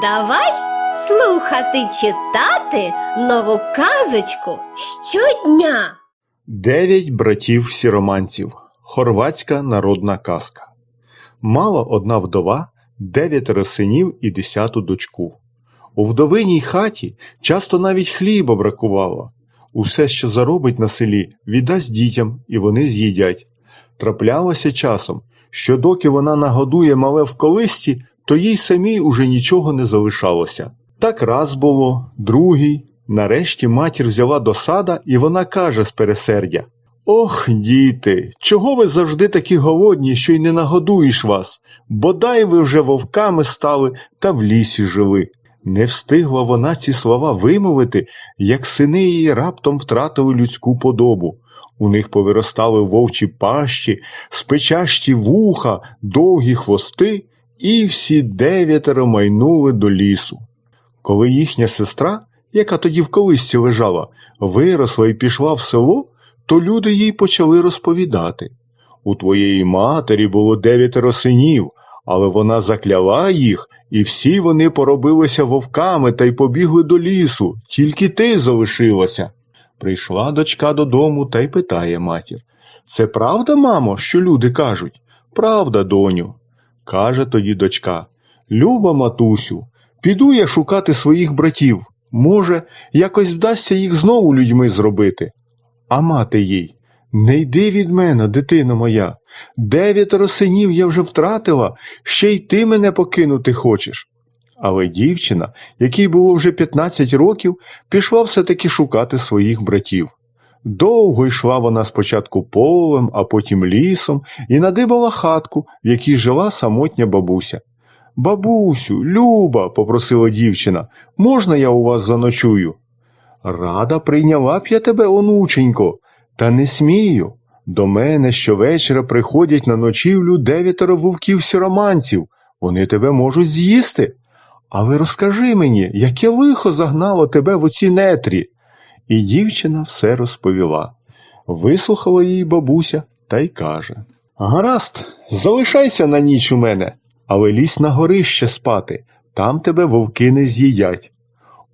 Давай слухати читати нову казочку щодня. Дев'ять братів сіроманців. Хорватська народна казка. Мала одна вдова, дев'ятеро синів і десяту дочку. У вдовиній хаті часто навіть хліба бракувало. Усе, що заробить на селі, віддасть дітям, і вони з'їдять. Траплялося часом, що доки вона нагодує мале в колисці, то їй самій уже нічого не залишалося. Так раз було, другий. Нарешті матір взяла до сада, і вона каже з пересердя Ох, діти, чого ви завжди такі голодні, що й не нагодуєш вас? Бодай ви вже вовками стали та в лісі жили. Не встигла вона ці слова вимовити, як сини її раптом втратили людську подобу. У них повиростали вовчі пащі, спечащі вуха, довгі хвости, і всі дев'ятеро майнули до лісу. Коли їхня сестра, яка тоді в колисці лежала, виросла і пішла в село, то люди їй почали розповідати. У твоєї матері було дев'ятеро синів, але вона закляла їх, і всі вони поробилися вовками та й побігли до лісу, тільки ти залишилася. Прийшла дочка додому та й питає матір Це правда, мамо, що люди кажуть? Правда, доню. Каже тоді дочка Люба матусю, піду я шукати своїх братів. Може, якось вдасться їх знову людьми зробити. А мати їй Не йди від мене, дитино моя. Дев'ятеро синів я вже втратила, ще й ти мене покинути хочеш. Але дівчина, якій було вже 15 років, пішла все-таки шукати своїх братів. Довго йшла вона спочатку полем, а потім лісом, і надибала хатку, в якій жила самотня бабуся. Бабусю, Люба, попросила дівчина, можна я у вас заночую? Рада прийняла б я тебе, онученько, та не смію. До мене щовечора приходять на ночівлю дев'ятеро вовків сіроманців. Вони тебе можуть з'їсти. Але розкажи мені, яке лихо загнало тебе в оці нетрі. І дівчина все розповіла. Вислухала її бабуся та й каже Гаразд, залишайся на ніч у мене, але лізь на горище спати, там тебе вовки не з'їдять.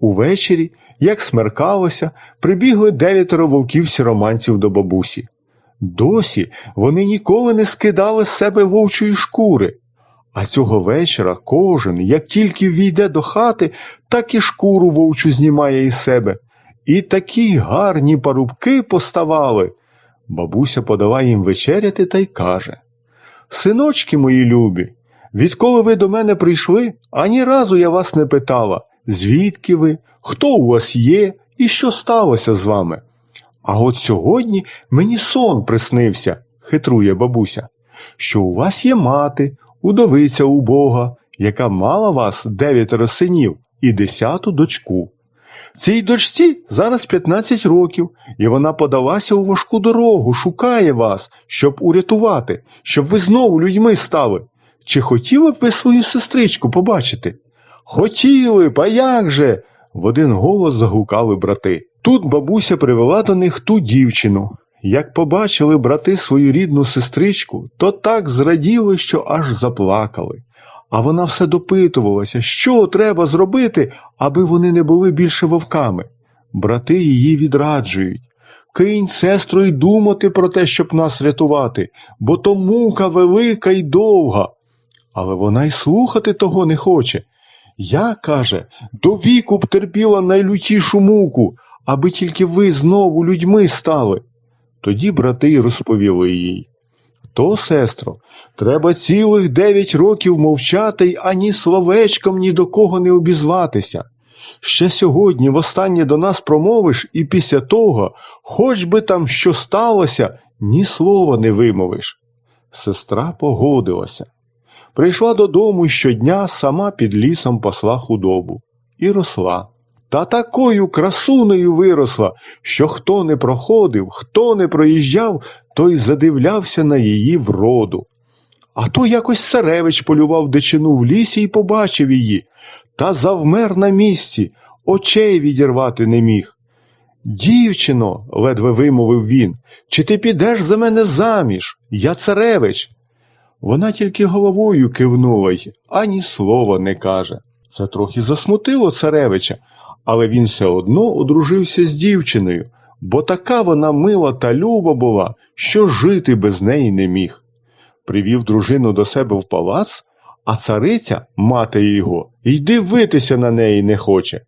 Увечері, як смеркалося, прибігли дев'ятеро вовків сіроманців до бабусі. Досі вони ніколи не скидали з себе вовчої шкури. А цього вечора кожен, як тільки війде до хати, так і шкуру вовчу знімає із себе. І такі гарні парубки поставали. Бабуся подала їм вечеряти та й каже Синочки мої любі, відколи ви до мене прийшли, ані разу я вас не питала, звідки ви, хто у вас є і що сталося з вами. А от сьогодні мені сон приснився, хитрує бабуся, що у вас є мати, удовиця убога, яка мала вас дев'ятеро синів і десяту дочку. Цій дочці зараз 15 років, і вона подалася у важку дорогу, шукає вас, щоб урятувати, щоб ви знову людьми стали. Чи хотіли б ви свою сестричку побачити? Хотіли б, а як же? в один голос загукали брати. Тут бабуся привела до них ту дівчину. Як побачили брати свою рідну сестричку, то так зраділи, що аж заплакали. А вона все допитувалася, що треба зробити, аби вони не були більше вовками. Брати її відраджують. Кинь, сестру, й думати про те, щоб нас рятувати, бо то мука велика й довга. Але вона й слухати того не хоче. Я, каже, до віку б терпіла найлютішу муку, аби тільки ви знову людьми стали. Тоді брати й розповіли їй. То, сестро, треба цілих дев'ять років мовчати й ані словечком ні до кого не обізватися. Ще сьогодні востаннє до нас промовиш, і після того, хоч би там що сталося, ні слова не вимовиш. Сестра погодилася. Прийшла додому щодня сама під лісом пасла худобу. І росла. Та такою красунею виросла, що хто не проходив, хто не проїжджав, той задивлявся на її вроду. А то якось царевич полював дичину в лісі і побачив її, та завмер на місці, очей відірвати не міг. Дівчино, ледве вимовив він, чи ти підеш за мене заміж? Я царевич. Вона тільки головою кивнула й ані слова не каже. Це трохи засмутило царевича, але він все одно одружився з дівчиною, бо така вона мила та люба була, що жити без неї не міг. Привів дружину до себе в палац, а цариця, мати його, й дивитися на неї не хоче.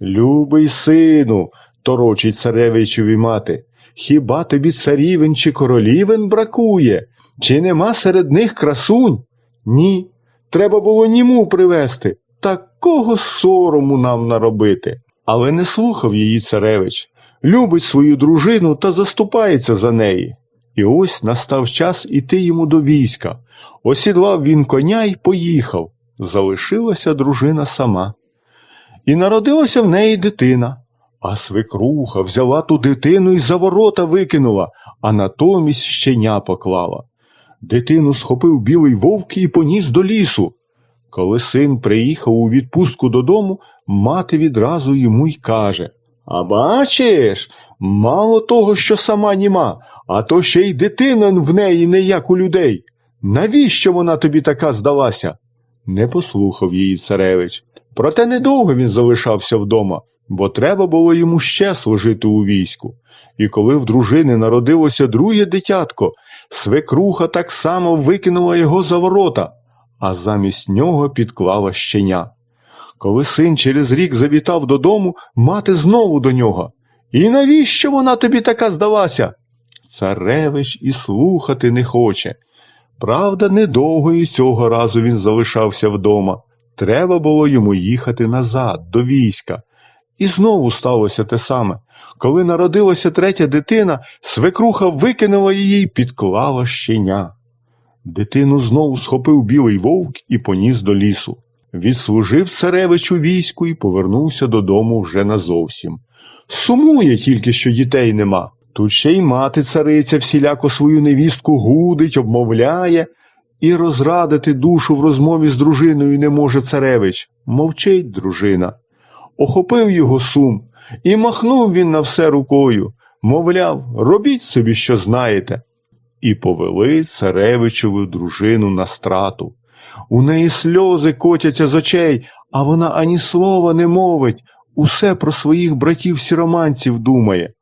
Любий сину, торочить царевичеві мати, хіба тобі царівен чи королівен бракує? Чи нема серед них красунь? Ні, треба було німу привезти. Такого сорому нам наробити. Але не слухав її царевич, любить свою дружину та заступається за неї. І ось настав час іти йому до війська. Осідлав він коня й поїхав. Залишилася дружина сама. І народилася в неї дитина. А свекруха взяла ту дитину і за ворота викинула, а натомість щеня поклала. Дитину схопив білий вовк і поніс до лісу. Коли син приїхав у відпустку додому, мати відразу йому й каже А бачиш, мало того, що сама німа, а то ще й дитина в неї не як у людей. Навіщо вона тобі така здалася? Не послухав її царевич. Проте недовго він залишався вдома, бо треба було йому ще служити у війську. І коли в дружини народилося друге дитятко, свекруха так само викинула його за ворота, а замість нього підклала щеня. Коли син через рік завітав додому, мати знову до нього. І навіщо вона тобі така здалася? Царевич і слухати не хоче. Правда, недовго і цього разу він залишався вдома. Треба було йому їхати назад, до війська. І знову сталося те саме. Коли народилася третя дитина, свекруха викинула її й підклала щеня. Дитину знову схопив білий вовк і поніс до лісу. Відслужив царевич у війську і повернувся додому вже назовсім. Сумує тільки, що дітей нема. Тут ще й мати цариця всіляко свою невістку гудить, обмовляє, і розрадити душу в розмові з дружиною не може царевич. Мовчить дружина. Охопив його сум, і махнув він на все рукою, мовляв, робіть собі, що знаєте. І повели царевичеву дружину на страту. У неї сльози котяться з очей, а вона ані слова не мовить, усе про своїх братів-сіроманців думає.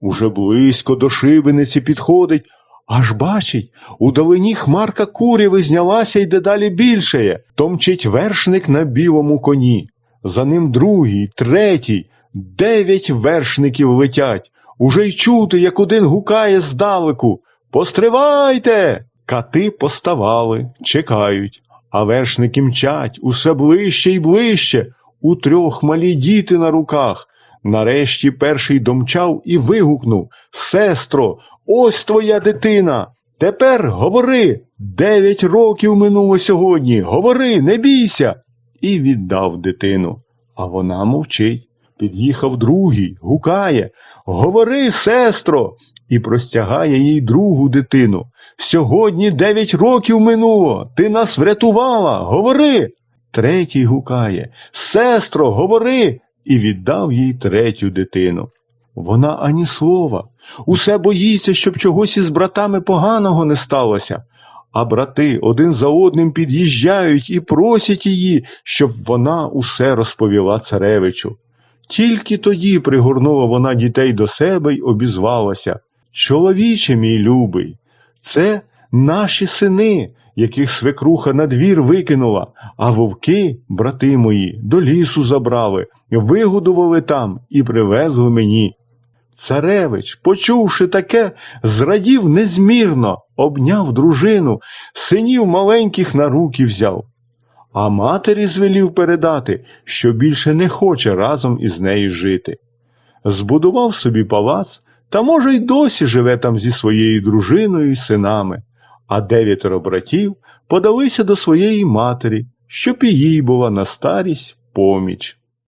Уже близько до шибениці підходить, аж бачить, удалині хмарка куряви знялася й дедалі більшає, томчить вершник на білому коні. За ним другий, третій, дев'ять вершників летять. Уже й чути, як один гукає здалеку. Постривайте! Кати поставали, чекають, а вершники мчать усе ближче й ближче, у трьох малі діти на руках. Нарешті перший домчав і вигукнув Сестро, ось твоя дитина. Тепер говори. Дев'ять років минуло сьогодні. Говори, не бійся. І віддав дитину. А вона мовчить. Під'їхав другий, гукає Говори, сестро, і простягає їй другу дитину. Сьогодні дев'ять років минуло. Ти нас врятувала. Говори. Третій гукає Сестро, говори, і віддав їй третю дитину. Вона ані слова, усе боїться, щоб чогось із братами поганого не сталося. А брати один за одним під'їжджають і просять її, щоб вона усе розповіла царевичу. Тільки тоді пригорнула вона дітей до себе й обізвалася. Чоловіче мій любий, це наші сини, яких свекруха на двір викинула, а вовки, брати мої, до лісу забрали, вигодували там і привезли мені. Царевич, почувши таке, зрадів незмірно, обняв дружину, синів маленьких на руки взяв. А матері звелів передати, що більше не хоче разом із нею жити. Збудував собі палац, та, може, й досі живе там зі своєю дружиною і синами, а дев'ятеро братів подалися до своєї матері, щоб і їй була на старість поміч.